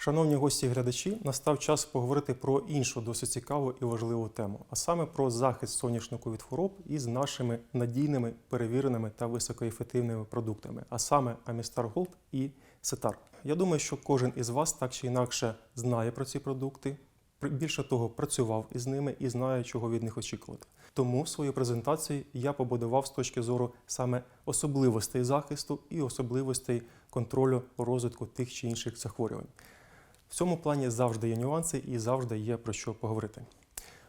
Шановні гості і глядачі, настав час поговорити про іншу досить цікаву і важливу тему, а саме про захист соняшнику від хвороб із нашими надійними, перевіреними та високоефективними продуктами, а саме Amistar Gold і Сетар. Я думаю, що кожен із вас так чи інакше знає про ці продукти. Більше того, працював із ними і знає, чого від них очікувати. Тому свою презентацію я побудував з точки зору саме особливостей захисту і особливостей контролю розвитку тих чи інших захворювань. В цьому плані завжди є нюанси і завжди є про що поговорити.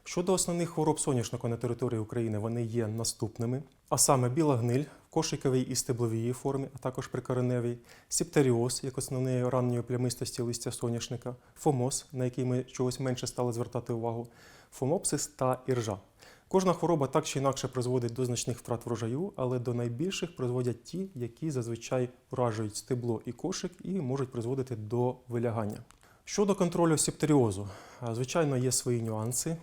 Щодо основних хвороб соняшника на території України, вони є наступними: а саме біла гниль в кошиковій і стебловій формі, а також прикореневій, септеріоз, як основної ранньої плямистості листя соняшника, фомоз, на який ми чогось менше стали звертати увагу, фомопсис та іржа. Кожна хвороба так чи інакше призводить до значних втрат врожаю, але до найбільших призводять ті, які зазвичай уражують стебло і кошик і можуть призводити до вилягання. Щодо контролю септеріозу, звичайно, є свої нюанси.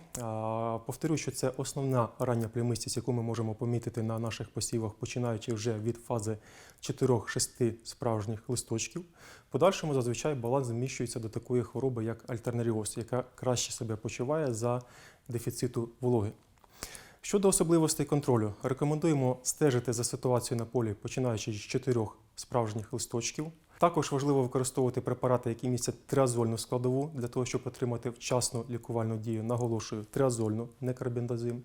Повторю, що це основна рання плямистість, яку ми можемо помітити на наших посівах, починаючи вже від фази 4-6 справжніх листочків. В подальшому зазвичай баланс зміщується до такої хвороби, як альтернаріоз, яка краще себе почуває за дефіциту вологи. Щодо особливостей контролю, рекомендуємо стежити за ситуацією на полі, починаючи з чотирьох справжніх листочків. Також важливо використовувати препарати, які містять триазольну складову, для того, щоб отримати вчасну лікувальну дію. Наголошую, триазольну, не карбендазим.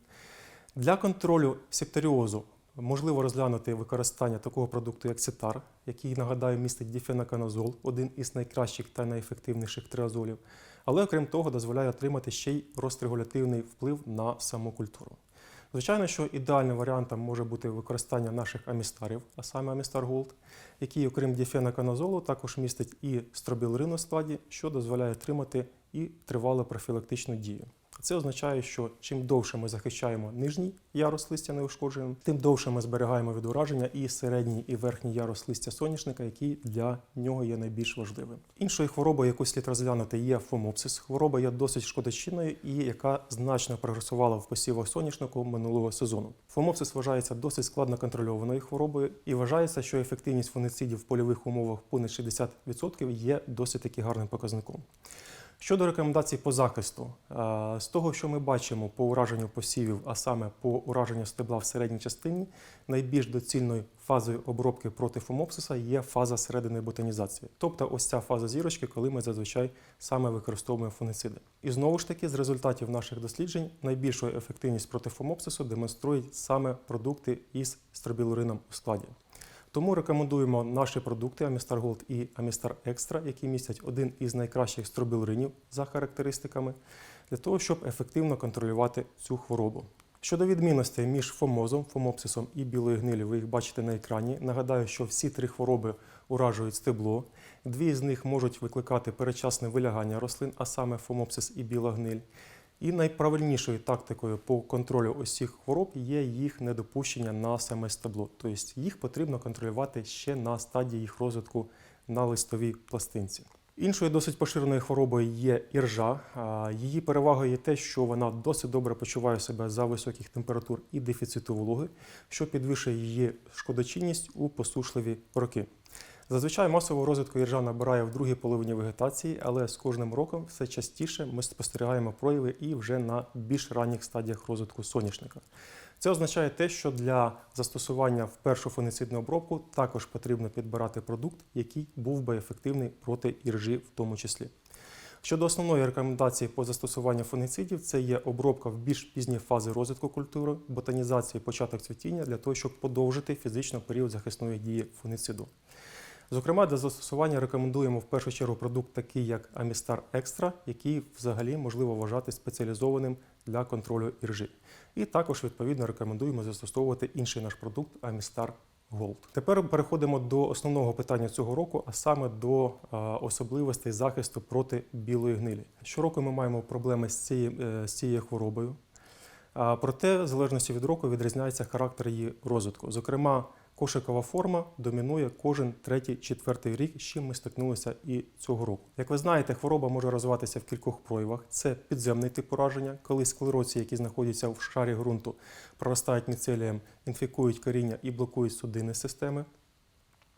Для контролю септеріозу можливо розглянути використання такого продукту, як сетар, який, нагадаю, містить діфенаканозол, один із найкращих та найефективніших триазолів. Але окрім того, дозволяє отримати ще й розрегулятивний вплив на саму культуру. Звичайно, що ідеальним варіантом може бути використання наших амістарів, а саме Амістар Gold, який, окрім діфенаканозолу, також містить і стробілрин у складі, що дозволяє отримати і тривалу профілактичну дію. Це означає, що чим довше ми захищаємо нижній ярус листя неушкодженим, тим довше ми зберігаємо від ураження і середній і верхній ярус листя соняшника, який для нього є найбільш важливим. Іншою хворобою, яку слід розглянути, є фомопсис. Хвороба є досить шкодочинною і яка значно прогресувала в посівах соняшнику минулого сезону. Фомопсис вважається досить складно контрольованою хворобою і вважається, що ефективність фунгіцидів в польових умовах понад 60% є досить таки гарним показником. Щодо рекомендацій по захисту, е, з того, що ми бачимо по ураженню посівів, а саме по ураженню стебла в середній частині, найбільш доцільною фазою обробки проти фомопсиса є фаза середини ботанізації. Тобто ось ця фаза зірочки, коли ми зазвичай саме використовуємо фунгициди. І знову ж таки, з результатів наших досліджень, найбільшу ефективність проти фомопсису демонструють саме продукти із стробілурином у складі. Тому рекомендуємо наші продукти Amistar Gold і Amistar Extra, які містять один із найкращих стробілуринів за характеристиками, для того, щоб ефективно контролювати цю хворобу. Щодо відмінностей між фомозом, фомопсисом і білою гнилю, ви їх бачите на екрані. Нагадаю, що всі три хвороби уражують стебло. Дві з них можуть викликати передчасне вилягання рослин, а саме фомопсис і біла гниль. І найправильнішою тактикою по контролю цих хвороб є їх недопущення на саме стебло. Тобто їх потрібно контролювати ще на стадії їх розвитку на листовій пластинці. Іншою досить поширеною хворобою є іржа. Її перевагою є те, що вона досить добре почуває себе за високих температур і дефіциту вологи, що підвищує її шкодочинність у посушливі роки. Зазвичай масового розвитку іржа набирає в другій половині вегетації, але з кожним роком все частіше ми спостерігаємо прояви і вже на більш ранніх стадіях розвитку соняшника. Це означає те, що для застосування в першу фунгицидну обробку також потрібно підбирати продукт, який був би ефективний проти іржі в тому числі. Щодо основної рекомендації по застосуванню фунгицидів, це є обробка в більш пізні фази розвитку культури, ботанізації, початок цвітіння для того, щоб подовжити фізично період захисної дії фунгициду. Зокрема, для застосування рекомендуємо в першу чергу продукт, такий як Amistar Extra, який взагалі можливо вважати спеціалізованим для контролю іржі. І також відповідно рекомендуємо застосовувати інший наш продукт Amistar Gold. Тепер переходимо до основного питання цього року, а саме до е, особливостей захисту проти білої гнилі. Щороку ми маємо проблеми з цією, е, з цією хворобою. Проте, в залежності від року, відрізняється характер її розвитку. Зокрема, кошикова форма домінує кожен третій, четвертий рік, з чим ми стикнулися і цього року. Як ви знаєте, хвороба може розвиватися в кількох проявах. Це підземний тип ураження, коли склероці, які знаходяться в шарі ґрунту, проростають міцелієм, інфікують коріння і блокують судинні системи.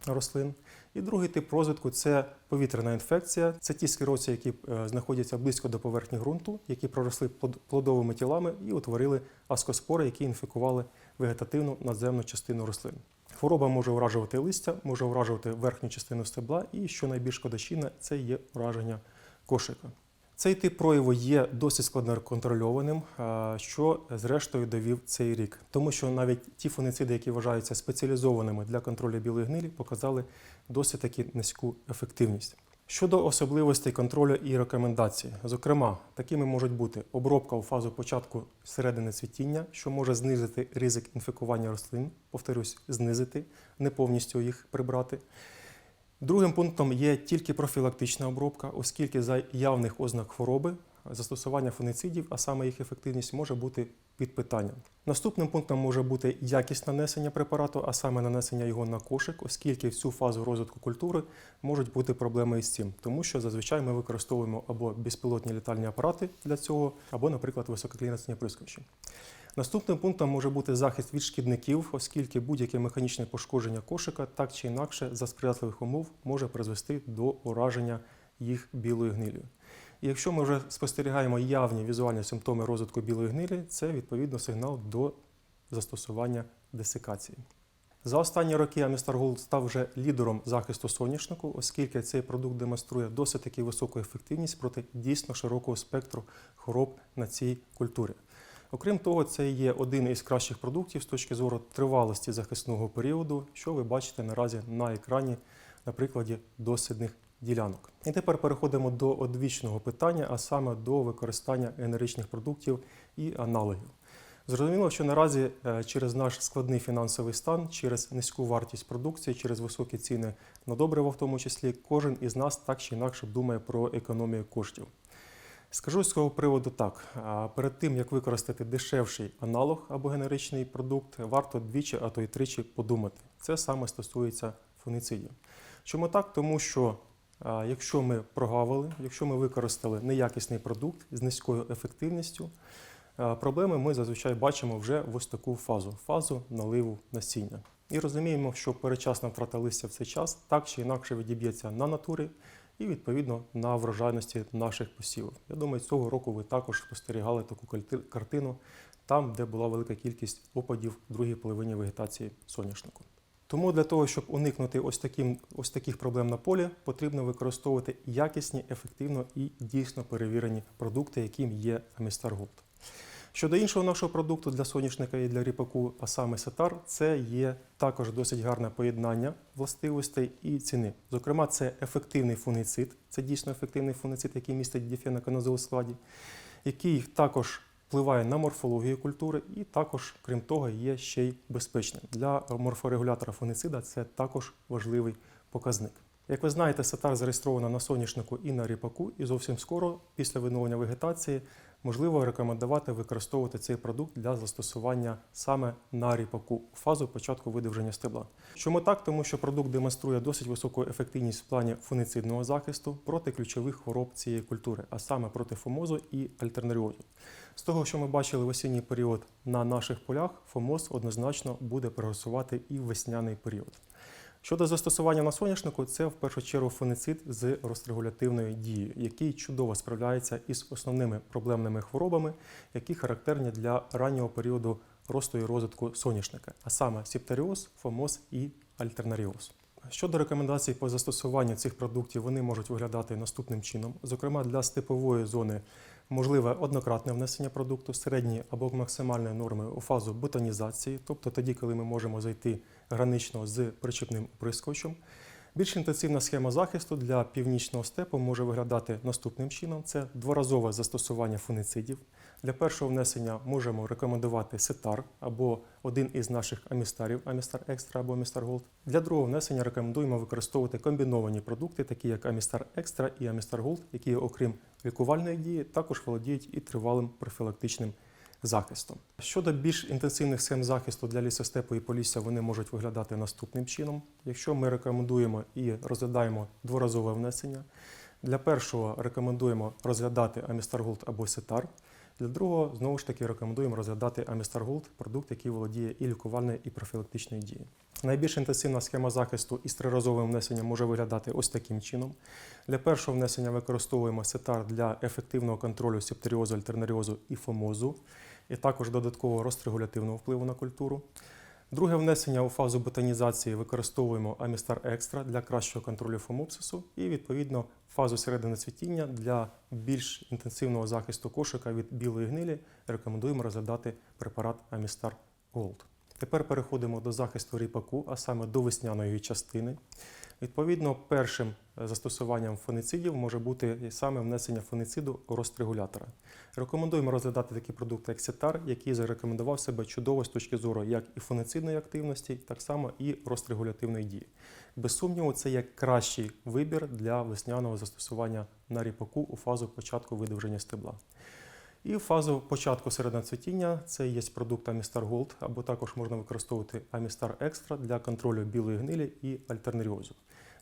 рослин. І другий тип розвитку це повітряна інфекція. Це ті склерози, які е, знаходяться близько до поверхні ґрунту, які проросли плод- плодовими тілами і утворили аскоспори, які інфікували вегетативну надземну частину рослин. Хвороба може уражувати листя, може уражувати верхню частину стебла, і що найбільш шкодочинне, це є ураження кошика. Цей тип прояву є досить складно контрольованим, що зрештою довів цей рік, тому що навіть ті фунициди, які вважаються спеціалізованими для контролю білої гнилі, показали досить таки низьку ефективність. Щодо особливостей контролю і рекомендацій, зокрема, такими можуть бути обробка у фазу початку середини цвітіння, що може знизити ризик інфікування рослин, повторюсь, знизити, не повністю їх прибрати. Другим пунктом є тільки профілактична обробка, оскільки за явних ознак хвороби застосування фуницидів, а саме їх ефективність, може бути під питанням. Наступним пунктом може бути якість нанесення препарату, а саме нанесення його на кошик, оскільки в цю фазу розвитку культури можуть бути проблеми із цим, тому що зазвичай ми використовуємо або безпілотні літальні апарати для цього, або, наприклад, висококліренсні прискочі. Наступним пунктом може бути захист від шкідників, оскільки будь-яке механічне пошкодження кошика так чи інакше за сприятливих умов може призвести до ураження їх білою гнилю. І якщо ми вже спостерігаємо явні візуальні симптоми розвитку білої гнилі, це відповідно сигнал до застосування десикації. За останні роки Амістар Голд став вже лідером захисту соняшнику, оскільки цей продукт демонструє досить таки високу ефективність проти дійсно широкого спектру хвороб на цій культурі. Окрім того, це є один із кращих продуктів з точки зору тривалості захисного періоду, що ви бачите наразі на екрані на прикладі дослідних ділянок. І тепер переходимо до одвічного питання, а саме до використання генеричних продуктів і аналогів. Зрозуміло, що наразі е, через наш складний фінансовий стан, через низьку вартість продукції, через високі ціни на добрива в тому числі, кожен із нас так чи інакше думає про економію коштів. Скажу з цього приводу так: перед тим як використати дешевший аналог або генеричний продукт, варто двічі, а то й тричі подумати. Це саме стосується фуницидів. Чому так? Тому що якщо ми прогавили, якщо ми використали неякісний продукт з низькою ефективністю, проблеми ми зазвичай бачимо вже в ось таку фазу фазу наливу насіння. І розуміємо, що перечасна втрата листя в цей час так чи інакше відіб'ється на натурі і відповідно на врожайності наших посівів. Я думаю, цього року ви також спостерігали таку картину там, де була велика кількість опадів другій половині вегетації соняшнику. Тому для того, щоб уникнути ось, таким, ось таких проблем на полі, потрібно використовувати якісні, ефективно і дійсно перевірені продукти, яким є Амістар Голд. Щодо іншого нашого продукту для соняшника і для ріпаку, а саме сетар, це є також досить гарне поєднання властивостей і ціни. Зокрема, це ефективний фунгіцид, це дійсно ефективний фунгіцид, який містить діфеноканозол у складі, який також впливає на морфологію культури і також, крім того, є ще й безпечним. Для морфорегулятора фуницида це також важливий показник. Як ви знаєте, сатар зареєстрована на соняшнику і на ріпаку, і зовсім скоро, після відновлення вегетації, можливо рекомендувати використовувати цей продукт для застосування саме на ріпаку у фазу початку видовження стебла. Чому так? Тому що продукт демонструє досить високу ефективність в плані фуницидного захисту проти ключових хвороб цієї культури, а саме проти фомозу і альтернаріозу. З того, що ми бачили в осінній період на наших полях, фомоз однозначно буде прогресувати і в весняний період. Щодо застосування на соняшнику, це в першу чергу фуницид з розрегулятивною дією, який чудово справляється із основними проблемними хворобами, які характерні для раннього періоду росту і розвитку соняшника, а саме септоріоз, фомоз і альтернаріоз. Щодо рекомендацій по застосуванню цих продуктів, вони можуть виглядати наступним чином. Зокрема, для степової зони можливе однократне внесення продукту середньої або максимальної норми у фазу ботанізації, тобто тоді, коли ми можемо зайти гранично з причепним оприскувачем. Більш інтенсивна схема захисту для північного степу може виглядати наступним чином: це дворазове застосування фуницидів. Для першого внесення можемо рекомендувати сетар або один із наших амістарів, Амістар Екстра або Амістар Голд. Для другого внесення рекомендуємо використовувати комбіновані продукти, такі як Амістар Екстра і Амістар Голд, які, окрім лікувальної дії, також володіють і тривалим профілактичним захистом. Щодо більш інтенсивних схем захисту для лісостепу і полісся, вони можуть виглядати наступним чином. Якщо ми рекомендуємо і розглядаємо дворазове внесення, для першого рекомендуємо розглядати Амістар Голд або Сетар. Для другого, знову ж таки, рекомендуємо розглядати Амістаргулд, продукт, який володіє і лікувальною, і профілактичною дією. Найбільш інтенсивна схема захисту із триразовим внесенням може виглядати ось таким чином. Для першого внесення використовуємо сетар для ефективного контролю септеріозу, альтернаріозу і фомозу, і також додаткового розрегулятивного впливу на культуру. Друге внесення у фазу ботанізації використовуємо Амістар Екстра для кращого контролю фомопсису і, відповідно, фазу середини цвітіння для більш інтенсивного захисту кошика від білої гнилі рекомендуємо розглядати препарат Амістар Голд. Тепер переходимо до захисту ріпаку, а саме до весняної частини. Відповідно, першим е, застосуванням фунгіцидів може бути саме внесення фунгіциду у рострегулятора. Рекомендуємо розглядати такі продукти, як Сетар, який зарекомендував себе чудово з точки зору як і фунгіцидної активності, так само і рострегулятивної дії. Без сумніву, це є кращий вибір для весняного застосування на ріпаку у фазу початку видовження стебла. І фазу початку середноцвітіння це є продукт Amistar Gold, або також можна використовувати Amistar Extra для контролю білої гнилі і альтернаріозу.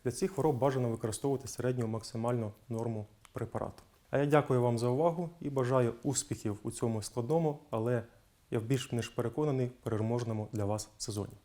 Для цих хвороб бажано використовувати середню максимальну норму препарату. А я дякую вам за увагу і бажаю успіхів у цьому складному, але я більш ніж переконаний переможному для вас сезоні.